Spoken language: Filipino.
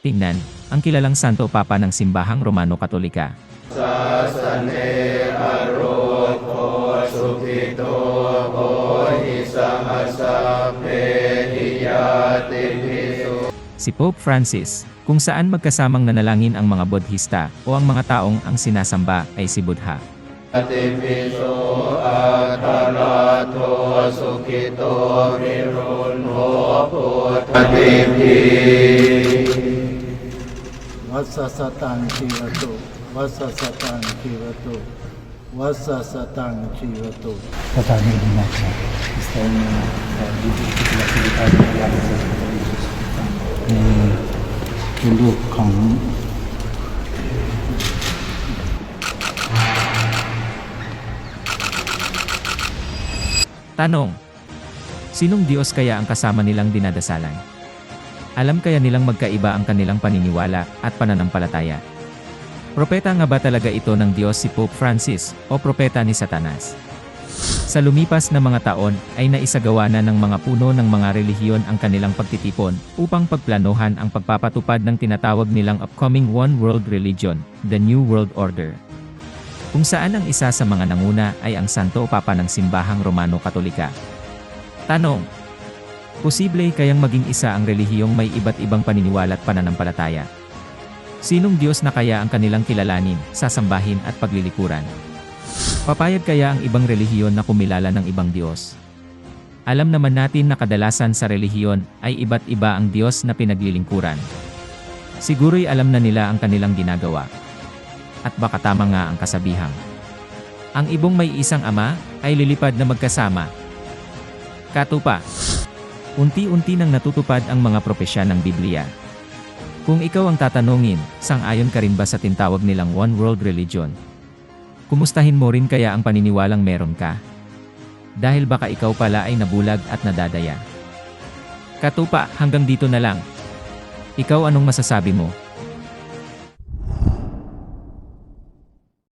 Tingnan, ang kilalang Santo Papa ng Simbahang Romano Katolika. Si Pope Francis, kung saan magkasamang nanalangin ang mga Bodhista o ang mga taong ang sinasamba ay si Buddha. Atipiso atarato sukito rirunho putatipi. Chivato, Wasasatang Chivato. Tatami din natin. Gusto niya sa dito sila sila ng lahat sa eh, tulog kang Tanong. Sinong Diyos kaya ang kasama nilang dinadasalan? Alam kaya nilang magkaiba ang kanilang paniniwala at pananampalataya? Propeta nga ba talaga ito ng Diyos si Pope Francis o propeta ni Satanas? Sa lumipas na mga taon ay naisagawa na ng mga puno ng mga relihiyon ang kanilang pagtitipon upang pagplanohan ang pagpapatupad ng tinatawag nilang upcoming One World Religion, the New World Order. Kung saan ang isa sa mga nanguna ay ang Santo Papa ng Simbahang Romano Katolika. Tanong. Posible kayang maging isa ang relihiyong may iba't ibang paniniwala at pananampalataya? Sinong Diyos na kaya ang kanilang kilalanin, sasambahin at paglilikuran? Papayag kaya ang ibang relihiyon na kumilala ng ibang Diyos? Alam naman natin na kadalasan sa relihiyon ay iba't iba ang Diyos na pinaglilingkuran. Siguro'y alam na nila ang kanilang ginagawa. At baka tama nga ang kasabihang. Ang ibong may isang ama ay lilipad na magkasama. Katupa. Unti-unti nang natutupad ang mga propesya ng Biblia. Kung ikaw ang tatanungin, sang-ayon ka rin ba sa tintawag nilang One World Religion? Kumustahin mo rin kaya ang paniniwalang meron ka? Dahil baka ikaw pala ay nabulag at nadadaya. Katupa, hanggang dito na lang. Ikaw anong masasabi mo?